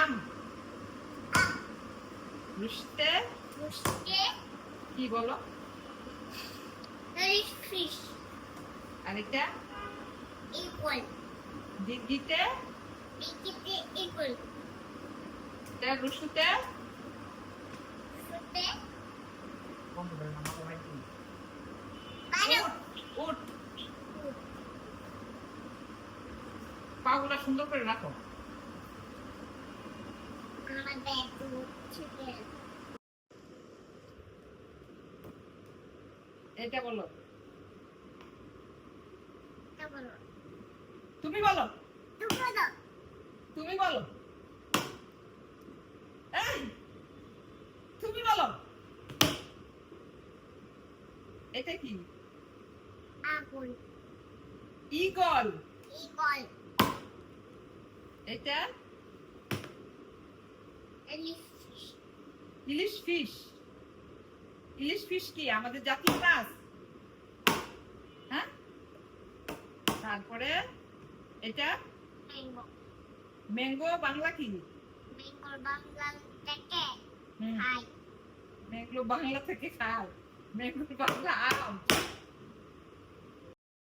আম। রুশতে বুঝতে কি বলো? ফিশ আরেকটা ইকুয়াল দিদিতে বিকিতে? ইকুয়াল এটা রুশুতে করে নাও, আমার মোবাইল দিই। বারো উঠ। পাগুলা সুন্দর করে রাখো। এটা বলো। তুমি বলো। তুমি বলো। তুমি বলো। এটা কি? আগুন। ইগল ইকুয়াল এটা? ইলিশ ফিশ। ইলিশ ফিশ। কি? আমাদের জাতীয় মাছ? হ্যাঁ? তারপরে এটা? ম্যাঙ্গো। বাংলা কি? ম্যাঙ্গো বাংলা থেকে খাও ম্যাঙ্গো বাংলা আম।